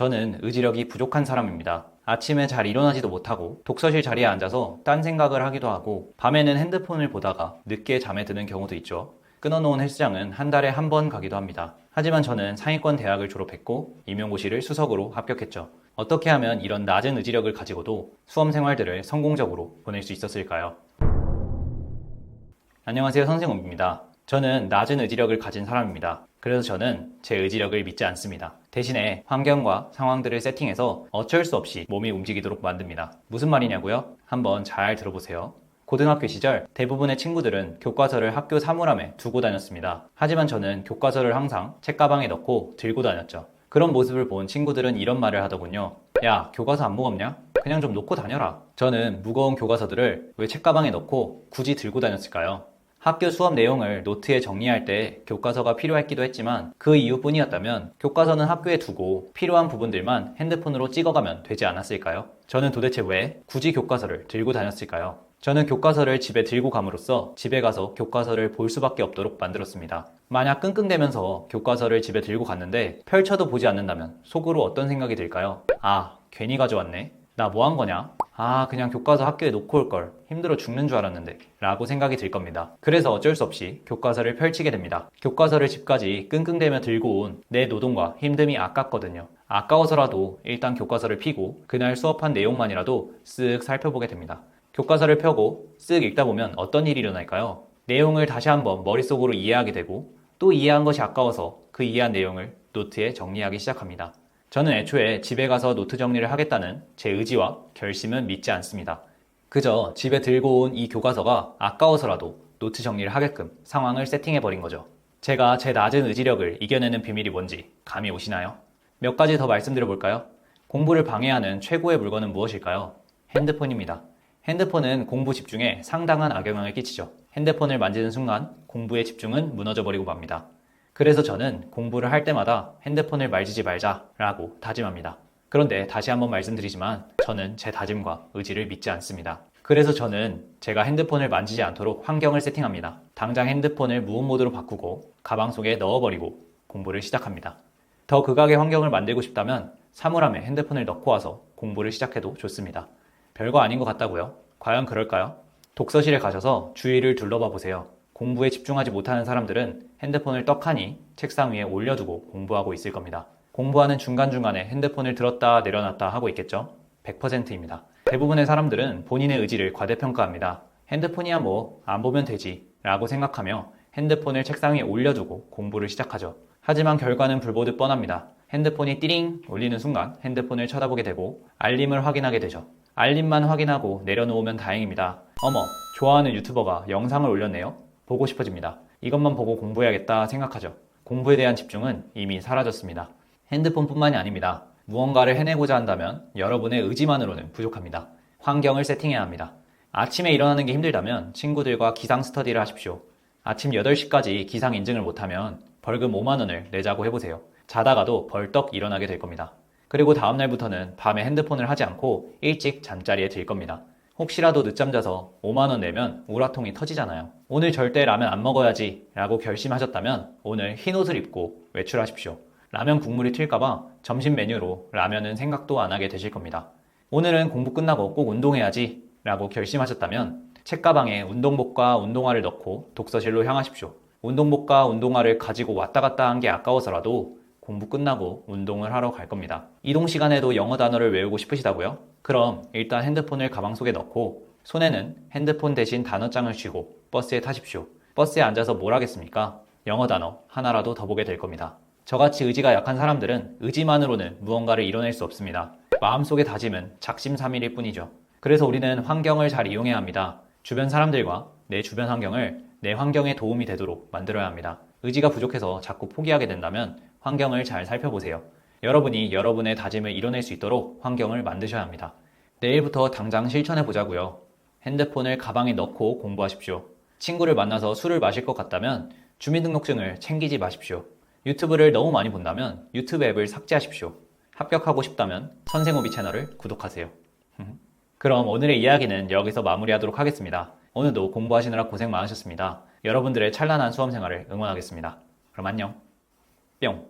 저는 의지력이 부족한 사람입니다. 아침에 잘 일어나지도 못하고 독서실 자리에 앉아서 딴 생각을 하기도 하고 밤에는 핸드폰을 보다가 늦게 잠에 드는 경우도 있죠. 끊어놓은 헬스장은 한 달에 한 번 가기도 합니다. 하지만 저는 상위권 대학을 졸업했고 임용고시를 수석으로 합격했죠. 어떻게 하면 이런 낮은 의지력을 가지고도 수험 생활들을 성공적으로 보낼 수 있었을까요? 안녕하세요 선생님입니다. 저는 낮은 의지력을 가진 사람입니다. 그래서 저는 제 의지력을 믿지 않습니다. 대신에 환경과 상황들을 세팅해서 어쩔 수 없이 몸이 움직이도록 만듭니다. 무슨 말이냐고요? 한번 잘 들어보세요. 고등학교 시절 대부분의 친구들은 교과서를 학교 사물함에 두고 다녔습니다. 하지만 저는 교과서를 항상 책가방에 넣고 들고 다녔죠. 그런 모습을 본 친구들은 이런 말을 하더군요. 야, 교과서 안 무겁냐? 그냥 좀 놓고 다녀라. 저는 무거운 교과서들을 왜 책가방에 넣고 굳이 들고 다녔을까요? 학교 수업 내용을 노트에 정리할 때 교과서가 필요했기도 했지만 그 이유뿐이었다면 교과서는 학교에 두고 필요한 부분들만 핸드폰으로 찍어가면 되지 않았을까요? 저는 도대체 왜 굳이 교과서를 들고 다녔을까요? 저는 교과서를 집에 들고 감으로써 집에 가서 교과서를 볼 수밖에 없도록 만들었습니다. 만약 끙끙대면서 교과서를 집에 들고 갔는데 펼쳐도 보지 않는다면 속으로 어떤 생각이 들까요? 아, 괜히 가져왔네. 나 뭐 한 거냐? 아, 그냥 교과서 학교에 놓고 올 걸. 힘들어 죽는 줄 알았는데. 라고 생각이 들 겁니다. 그래서 어쩔 수 없이 교과서를 펼치게 됩니다. 교과서를 집까지 끙끙대며 들고 온 내 노동과 힘듦이 아깝거든요. 아까워서라도 일단 교과서를 피고 그날 수업한 내용만이라도 쓱 살펴보게 됩니다. 교과서를 펴고 쓱 읽다 보면 어떤 일이 일어날까요? 내용을 다시 한번 머릿속으로 이해하게 되고 또 이해한 것이 아까워서 그 이해한 내용을 노트에 정리하기 시작합니다. 저는 애초에 집에 가서 노트 정리를 하겠다는 제 의지와 결심은 믿지 않습니다. 그저 집에 들고 온 이 교과서가 아까워서라도 노트 정리를 하게끔 상황을 세팅해버린 거죠. 제가 제 낮은 의지력을 이겨내는 비밀이 뭔지 감이 오시나요? 몇 가지 더 말씀드려 볼까요? 공부를 방해하는 최고의 물건은 무엇일까요? 핸드폰입니다. 핸드폰은 공부 집중에 상당한 악영향을 끼치죠. 핸드폰을 만지는 순간 공부의 집중은 무너져 버리고 맙니다. 그래서 저는 공부를 할 때마다 핸드폰을 만지지 말자라고 다짐합니다. 그런데 다시 한번 말씀드리지만 저는 제 다짐과 의지를 믿지 않습니다. 그래서 저는 제가 핸드폰을 만지지 않도록 환경을 세팅합니다. 당장 핸드폰을 무음 모드로 바꾸고 가방 속에 넣어버리고 공부를 시작합니다. 더 극악의 환경을 만들고 싶다면 사물함에 핸드폰을 넣고 와서 공부를 시작해도 좋습니다. 별거 아닌 것 같다고요? 과연 그럴까요? 독서실에 가셔서 주위를 둘러봐 보세요. 공부에 집중하지 못하는 사람들은 핸드폰을 떡하니 책상 위에 올려두고 공부하고 있을 겁니다. 공부하는 중간중간에 핸드폰을 들었다 내려놨다 하고 있겠죠? 100%입니다. 대부분의 사람들은 본인의 의지를 과대평가합니다. 핸드폰이야 뭐, 안 보면 되지. 라고 생각하며 핸드폰을 책상 위에 올려두고 공부를 시작하죠. 하지만 결과는 불보듯 뻔합니다. 핸드폰이 띠링 울리는 순간 핸드폰을 쳐다보게 되고 알림을 확인하게 되죠. 알림만 확인하고 내려놓으면 다행입니다. 어머, 좋아하는 유튜버가 영상을 올렸네요. 보고 싶어집니다. 이것만 보고 공부해야겠다 생각하죠. 공부에 대한 집중은 이미 사라졌습니다. 핸드폰뿐만이 아닙니다. 무언가를 해내고자 한다면 여러분의 의지만으로는 부족합니다. 환경을 세팅해야 합니다. 아침에 일어나는 게 힘들다면 친구들과 기상 스터디를 하십시오. 아침 8시까지 기상 인증을 못하면 벌금 5만원을 내자고 해보세요. 자다가도 벌떡 일어나게 될 겁니다. 그리고 다음날부터는 밤에 핸드폰을 하지 않고 일찍 잠자리에 들 겁니다. 혹시라도 늦잠 자서 5만원 내면 우라통이 터지잖아요. 오늘 절대 라면 안 먹어야지 라고 결심하셨다면 오늘 흰 옷을 입고 외출하십시오. 라면 국물이 튈까봐 점심 메뉴로 라면은 생각도 안 하게 되실 겁니다. 오늘은 공부 끝나고 꼭 운동해야지 라고 결심하셨다면 책가방에 운동복과 운동화를 넣고 독서실로 향하십시오. 운동복과 운동화를 가지고 왔다 갔다 한 게 아까워서라도 공부 끝나고 운동을 하러 갈 겁니다. 이동 시간에도 영어 단어를 외우고 싶으시다고요? 그럼 일단 핸드폰을 가방 속에 넣고 손에는 핸드폰 대신 단어장을 쥐고 버스에 타십시오. 버스에 앉아서 뭘 하겠습니까? 영어 단어 하나라도 더 보게 될 겁니다. 저같이 의지가 약한 사람들은 의지만으로는 무언가를 이뤄낼 수 없습니다. 마음속의 다짐은 작심삼일일 뿐이죠. 그래서 우리는 환경을 잘 이용해야 합니다. 주변 사람들과 내 주변 환경을 내 환경에 도움이 되도록 만들어야 합니다. 의지가 부족해서 자꾸 포기하게 된다면 환경을 잘 살펴보세요. 여러분이 여러분의 다짐을 이뤄낼 수 있도록 환경을 만드셔야 합니다. 내일부터 당장 실천해 보자고요. 핸드폰을 가방에 넣고 공부하십시오. 친구를 만나서 술을 마실 것 같다면 주민등록증을 챙기지 마십시오. 유튜브를 너무 많이 본다면 유튜브 앱을 삭제하십시오. 합격하고 싶다면 선생오비 채널을 구독하세요. 그럼 오늘의 이야기는 여기서 마무리하도록 하겠습니다. 오늘도 공부하시느라 고생 많으셨습니다. 여러분들의 찬란한 수험 생활을 응원하겠습니다. 그럼 안녕. 뿅.